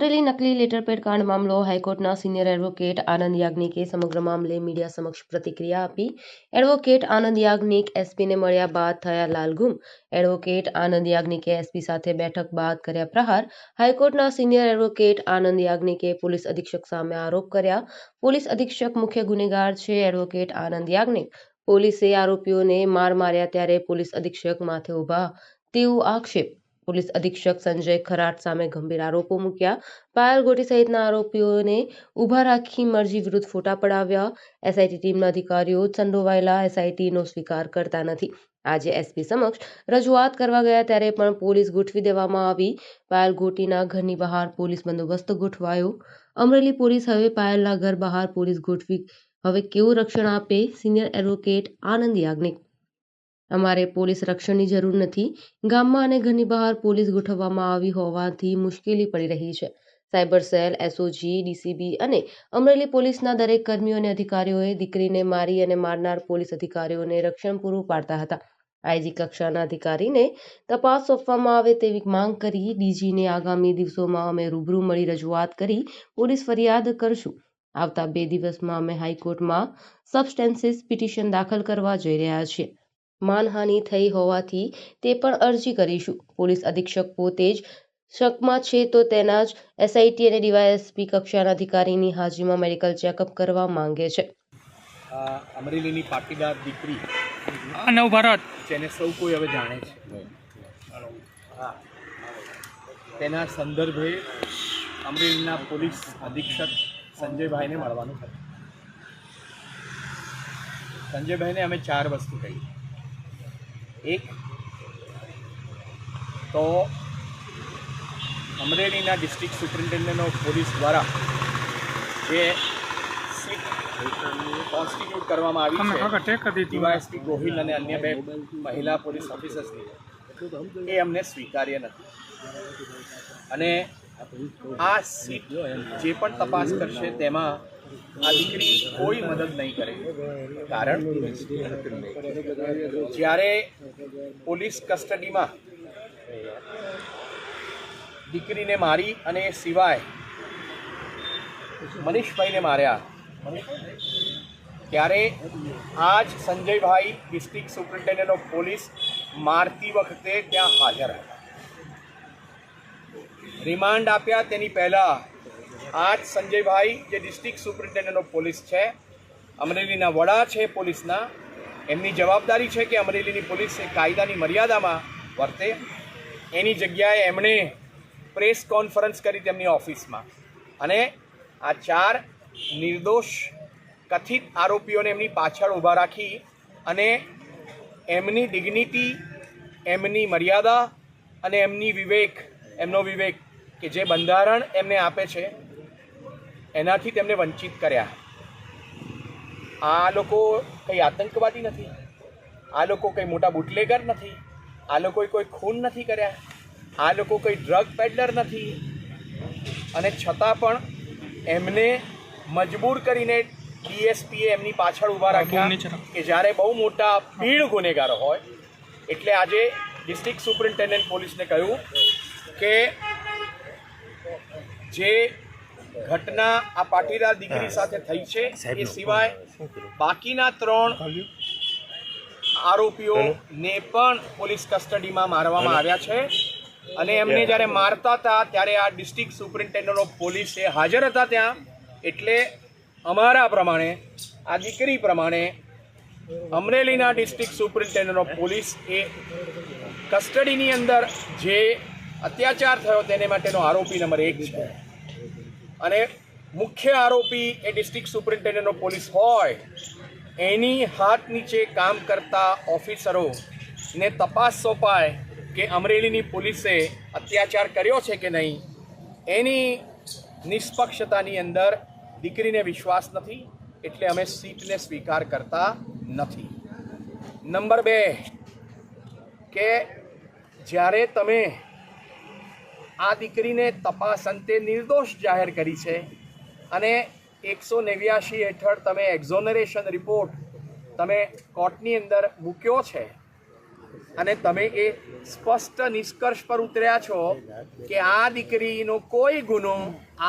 અમરેલી નકલી લેટરપેડ કાંડ મામલો હાઈકોર્ટના સિનિયર એડવોકેટ આનંદ યાજ્ઞિકે સમગ્ર મામલે મીડિયા સમક્ષ પ્રતિક્રિયા આપી એડવોકેટ આનંદ યાજ્ઞિક એસપીને મળ્યા બાદ થયા લાલઘુમ એડવોકેટ આનંદ યાજ્ઞિકે એસપી સાથે બેઠક બાદ કર્યા પ્રહાર હાઈકોર્ટના સિનિયર એડવોકેટ આનંદ યાજ્ઞિકે પોલીસ અધિક્ષક સામે આરોપ કર્યા પોલીસ અધિક્ષક મુખ્ય ગુનેગાર છે એડવોકેટ આનંદ યાજ્ઞિક પોલીસે આરોપીઓને માર માર્યા ત્યારે પોલીસ અધિક્ષક માથે ઊભા તેવું આક્ષેપ પોલીસ અધિક્ષક સંજય ખરાટ સામે ગંભીર આરોપો મૂક્યા. પાયલ ગોટી સહિતના આરોપીઓને ઊભા રાખી મરજી વિરુદ્ધ ફોટા પડાવ્યા. એસઆઈટી ટીમના અધિકારીઓ સંડોવાયેલા એસઆઈટીનો સ્વીકાર કરતા નથી. આજે એસપી સમક્ષ રજૂઆત કરવા ગયા ત્યારે પણ પોલીસ ગોઠવી દેવામાં આવી. પાયલ ગોટીના ઘરની બહાર પોલીસ બંદોબસ્ત ગોઠવાયો. અમરેલી પોલીસ હવે પાયલના ઘર બહાર પોલીસ ગોઠવી. હવે કેવું રક્ષણ આપે? સિનિયર એડવોકેટ આનંદ યાજ્ઞિક અમારે પોલીસ રક્ષણની જરૂર નથી. ગામમાં અને ઘરની બહાર પોલીસ ગોઠવવામાં આવી હોવાથી મુશ્કેલી પડી રહી છે. સાયબર સેલ, એસઓજી, ડીસીબી અને અમરેલી પોલીસના દરેક કર્મીઓ અને અધિકારીઓએ દીકરીને મારી અને મારનાર પોલીસ અધિકારીઓને રક્ષણ પૂરું પાડતા હતા. આઈજી કક્ષાના અધિકારીને તપાસ સોંપવામાં આવે તેવી માંગ કરી ડીજીને આગામી દિવસોમાં અમે રૂબરૂ મળી રજૂઆત કરી પોલીસ ફરિયાદ કરશું. આવતા બે દિવસમાં અમે હાઈકોર્ટમાં સબસ્ટેન્સીસ પિટિશન દાખલ કરવા જઈ રહ્યા છીએ. માનહાનિ થઈ હોવાથી તે પણ અરજી કરીશું. પોલીસ અધિક્ષક પોતે જ શકમાં છે તો તેના જ એસઆઈટી અને ડીવાયએસપી કક્ષાના અધિકારીની હાજરીમાં મેડિકલ ચેકઅપ કરવા માંગે છે. અમરેલીની પાટીદાર દીકરી. નવ ભારત. જેને સૌ કોઈ હવે જાણે છે. તેના સંદર્ભે અમરેલીના પોલીસ અધિક્ષક સંજયભાઈને મળવાનું થયું સંજયભાઈને અમે ચાર વસ્તુ કહી. એક. તો અમરેલીના ડિસ્ટ્રિક્ટ સુપ્રિન્ટેન્ડન્ટ ઓફ પોલીસ દ્વારા જે સીટ કોન્સ્ટિટ્યુટ કરવામાં આવી છે ડીવાયએસપી ગોહિલ અને અન્ય બે મહિલા પોલીસ ઓફિસર્સની એ અમને સ્વીકાર્ય નથી. અને આ સીટ જે પણ તપાસ કરશે તેમાં આ દીકરી કોઈ મદદ નહીં કરે. કારણ જ્યારે પોલીસ કસ્ટડીમાં દીકરીને મારી અને સિવાય મનીષભાઈને માર્યા, ત્યારે આ જ સંજયભાઈ ડિસ્ટ્રિક્ટ સુપ્રિન્ટેન્ડન્ટ ઓફ પોલીસ મારતી વખતે ત્યાં હાજર હતા. રિમાન્ડ આપ્યા તેની પહેલાં આજ સંજયભાઈ, જે ડિસ્ટ્રિક્ટ સુપ્રિન્ટેન્ડન્ટ ઓફ પોલીસ છે, અમરેલીના વડા છે પોલીસના, એમની જવાબદારી છે કે અમરેલીની પોલીસ કાયદાની મર્યાદામાં વર્તે. એની જગ્યાએ એમણે પ્રેસ કોન્ફરન્સ કરી તેમની ઓફિસમાં. અને આ ચાર નિર્દોષ, કથિત આરોપીઓને એમની પાછળ ઊભા રાખી અને એમની ડિગ્નિટી એમની મર્યાદા અને એમની વિવેક, એમનો વિવેક કે જે બંધારણ એમને આપે છે એનાથી તેમને વંચિત કર્યા. આ લોકો કંઈ આતંકવાદી નથી. આ લોકો કંઈ મોટા બુટલેગર નથી. આ લોકોએ કોઈ ખૂન નથી કર્યા. આ લોકો કોઈ ડ્રગ પેડલર નથી. અને છતાં પણ એમને મજબૂર કરીને ડીએસપીએ એમની પાછળ ઊભા રાખ્યા કે જ્યારે બહુ મોટા ભીડ ગુનેગારો હોય એટલે આજે ડિસ્ટ્રિક્ટ સુપ્રિન્ટેન્ડન્ટ પોલીસને કહ્યું કે જે ઘટના આ પાટીદાર દીકરી સાથે થઈ છે. એ સિવાય બાકીના ત્રણ આરોપીઓને પણ પોલીસ કસ્ટડીમાં મારવામાં આવ્યા છે. અને એમને જ્યારે મારતા હતા ત્યારે આ ડિસ્ટ્રિક્ટ સુપ્રિન્ટેન્ડન્ટ ઓફ પોલીસ એ હાજર હતા ત્યાં. એટલે અમારા પ્રમાણે આ દીકરી પ્રમાણે અમરેલીના ડિસ્ટ્રિક્ટ સુપ્રિન્ટેન્ડન્ટ ઓફ પોલીસ એ કસ્ટડીની અંદર જે અત્યાચાર થયો તેને માટેનો આરોપી નંબર એક છે. અને મુખ્ય આરોપી એ ડિસ્ટ્રિક્ટ સુપ્રિન્ટેન્ડન્ટ પોલીસ હોય, એની હાથ નીચે કામ કરતા ઓફિસરોને તપાસ સોંપાય કે અમરેલીની પોલીસે અત્યાચાર કર્યો છે કે નહીં, એની નિષ્પક્ષતાની અંદર દીકરીને વિશ્વાસ નથી, એટલે અમે સીટને સ્વીકાર કરતા નથી. નંબર બે, કે જ્યારે તમે આ દીકરીને તપાસ અંતે નિર્દોષ જાહેર કરી છે. અને એકસો નેવ્યાશી હેઠળ તમે એક્ઝોનરેશન રિપોર્ટ તમે કોર્ટની અંદર મૂક્યો છે. અને તમે એ સ્પષ્ટ નિષ્કર્ષ પર ઉતર્યા છો કે આ દીકરીનો કોઈ ગુનો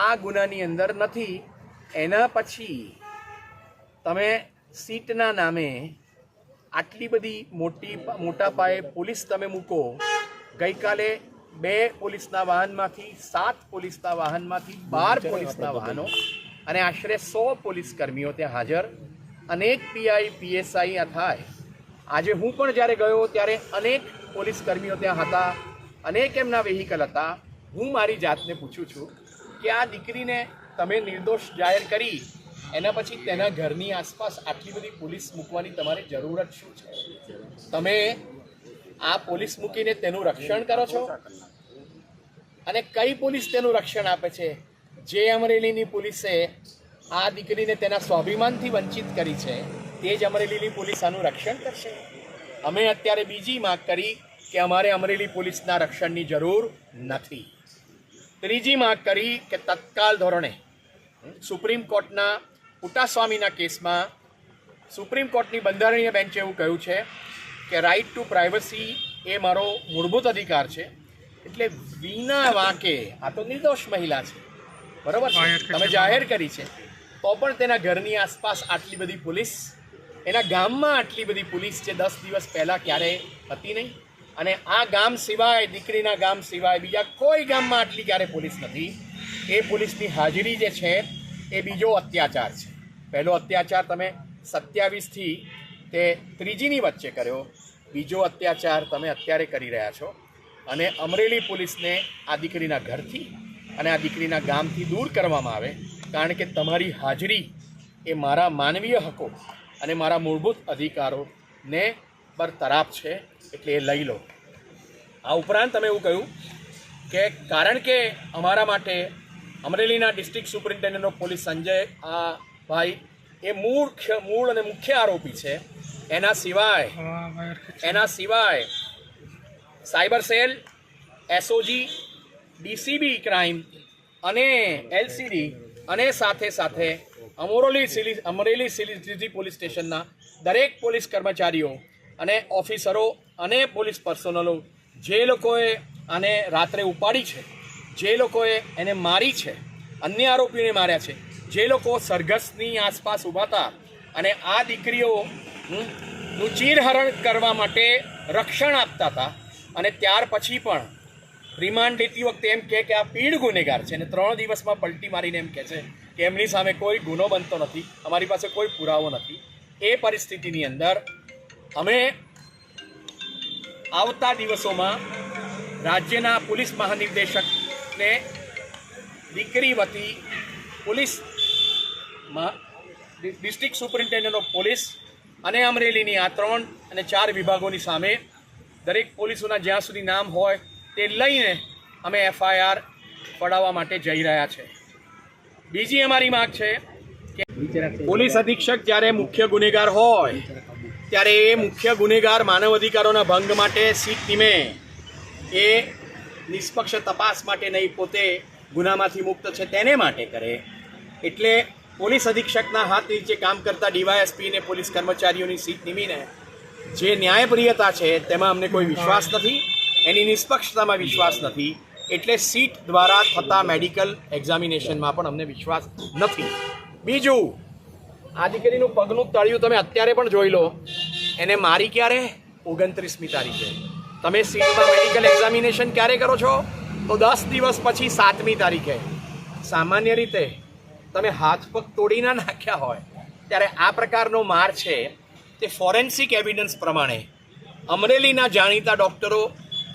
આ ગુનાની અંદર નથી. એના પછી તમે સીટના નામે આટલી બધી મોટી મોટા પાયે પોલીસ તમે મૂકો. ગઈકાલે બે પોલીસના વાહનમાંથી સાત પોલીસના વાહનમાંથી બાર પોલીસના વાહનો અને આશરે સો પોલીસ કર્મીઓ ત્યાં હાજર. અનેક પીઆઈ પીએસઆઈ થાય. આજે હું પણ જ્યારે ગયો ત્યારે અનેક પોલીસ કર્મીઓ ત્યાં હતા અનેક એમના વેહિકલ હતા. હું મારી જાતને પૂછું છું કે આ દીકરીને તમે નિર્દોષ જાહેર કરી એના પછી તેના ઘરની આસપાસ આટલી બધી પોલીસ મૂકવાની તમારી જરૂરત શું છે? તમે આ પોલીસ મૂકીને તેનું રક્ષણ કરો છો? અને કઈ પોલીસ તેનું રક્ષણ આપે છે? જે અમરેલીની પોલીસે આ દીકરીને તેના સ્વાભિમાનથી વંચિત કરી છે, તે જ અમરેલીની પોલીસ આનું રક્ષણ કરશે. અમે અત્યારે બીજી માગ કરી કે અમારે અમરેલી પોલીસના રક્ષણની જરૂર નથી. ત્રીજી માગ કરી કે તત્કાલ ધોરણે સુપ્રીમ કોર્ટના પુટાસ્વામીના કેસમાં સુપ્રીમ કોર્ટની બંધારણીય બેન્ચે એવું કહ્યું છે કે રાઇટ ટુ પ્રાઇવસી એ મારો મૂળભૂત અધિકાર છે. એટલે વિના વાંકે આ તો નિર્દોષ મહિલા છે. બરોબર છે? તમે જાહેર કરી છે. તો પણ તેના ઘરની આસપાસ આટલી બધી પોલીસ એના ગામમાં આટલી બધી પોલીસ જે દસ દિવસ પહેલાં ક્યારેય હતી નહીં. અને આ ગામ સિવાય દીકરીના ગામ સિવાય બીજા કોઈ ગામમાં આટલી ક્યારે પોલીસ નથી. એ પોલીસની હાજરી જે છે એ બીજો અત્યાચાર છે. પહેલો અત્યાચાર તમે સત્યાવીસથી તે ત્રીજીની વચ્ચે કર્યો. બીજો અત્યાચાર તમે અત્યારે કરી રહ્યા છો. અને અમરેલી પોલીસને આ દીકરીના ઘરથી અને આ દીકરીના ગામથી દૂર કરવામાં આવે. કારણ કે તમારી હાજરી એ મારા માનવીય હકો અને મારા મૂળભૂત અધિકારોને બરતરાપ છે એટલે એ લઈ લો. આ ઉપરાંત તમે એવું કહ્યું કે કારણ કે અમારા માટે અમરેલીના ડિસ્ટ્રિક્ટ સુપરિન્ટેન્ડન્ટ પોલીસ સંજય આ ભાઈ એ મૂળ મૂળ અને મુખ્ય આરોપી છે. એના સિવાય. એના સિવાય cyber cell SOG DCB crime અને એલસીડી અને સાથે સાથે અમરોલી સિલી અમરેલી સિટી પોલીસ સ્ટેશનના દરેક પોલીસ કર્મચારીઓ અને ઓફિસરો અને પોલીસ પર્સનલો જે લોકોએ આને રાત્રે ઉપાડી છે જે લોકોએ એને મારી છે અન્ય આરોપીઓને માર્યા છે જે લોકો સરઘસની આસપાસ ઊભા હતા અને આ દીકરીઓ નું ચીરહરણ કરવા માટે રક્ષણ આપતા હતા અને ત્યાર પછી પણ રિમાન્ડ લેતી વખતે એમ કહે કે આ પીડ ગુનેગાર છે અને ત્રણ દિવસમાં પલટી મારીને એમ કહે છે કે એમની સામે કોઈ ગુનો બનતો નથી, અમારી પાસે કોઈ પુરાવો નથી. એ પરિસ્થિતિની અંદર અમે આવતા દિવસોમાં રાજ્યના પોલીસ મહાનિર્દેશકને દીકરી વતી police district superintendent of police અને અમરેલીની આ ત્રણ અને ચાર વિભાગોની સામે દરેક પોલીસોના જ્યાં સુધી નામ હોય તે લઈને અમે એફઆઈઆર પડાવવા માટે જઈ રહ્યા છે. બીજી અમારી માગ છે કે પોલીસ અધિક્ષક જ્યારે મુખ્ય ગુનેગાર હોય, ત્યારે એ મુખ્ય ગુનેગાર માનવ અધિકારોના ભંગ માટે સીટ ટીમે એ નિષ્પક્ષ તપાસ માટે નહીં, પોતે ગુનામાંથી મુક્ત છે, તેને માટે કરે. એટલે પોલીસ અધિક્ષકના હાથ નીચે કામ કરતા ડીવાયએસપી ને પોલીસ કર્મચારીઓની સીટ નિમીને જે ન્યાયપ્રિયતા છે તેમાં અમને કોઈ વિશ્વાસ નથી, એની નિષ્પક્ષતામાં વિશ્વાસ નથી, એટલે સીટ દ્વારા થતા મેડિકલ એક્ઝામિનેશનમાં પણ અમને વિશ્વાસ નથી. બીજું, આ દીકરીનું પગનું તળિયું તમે અત્યારે પણ જોઈ લો. એને મારી ક્યારે? ઓગણત્રીસમી તારીખે. તમે સીટમાં મેડિકલ એક્ઝામિનેશન ક્યારે કરો છો? તો દસ દિવસ પછી સાતમી તારીખે. સામાન્ય રીતે તમે હાથ પગ તોડી નાખ્યા હોય, ત્યારે આ પ્રકારનો માર છે તે ફોરેન્સિક એવિડન્સ પ્રમાણે. અમરેલીના જાણીતા ડૉક્ટરો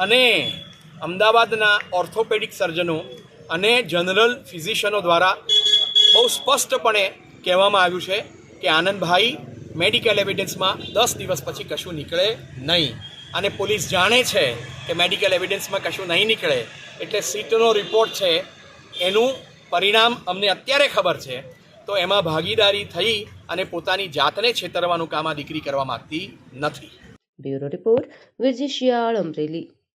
અને અમદાવાદના ઓર્થોપેડિક સર્જનો અને જનરલ ફિઝિશિયનો દ્વારા બહુ સ્પષ્ટપણે કહેવામાં આવ્યું છે કે આનંદભાઈ મેડિકલ એવિડન્સમાં દસ દિવસ પછી કશું નીકળે નહીં. અને પોલીસ જાણે છે કે મેડિકલ એવિડન્સમાં કશું નહીં નીકળે. એટલે સીટનો રિપોર્ટ છે એનું પરિણામ અમને અત્યારે ખબર છે. તો એમાં ભાગીદારી થઈ અને પોતાની જાતને છેતરવાનું કામ આ દીકરી કરવા માંગતી નથી. Bureau report Vijay Shiyal, Amreli.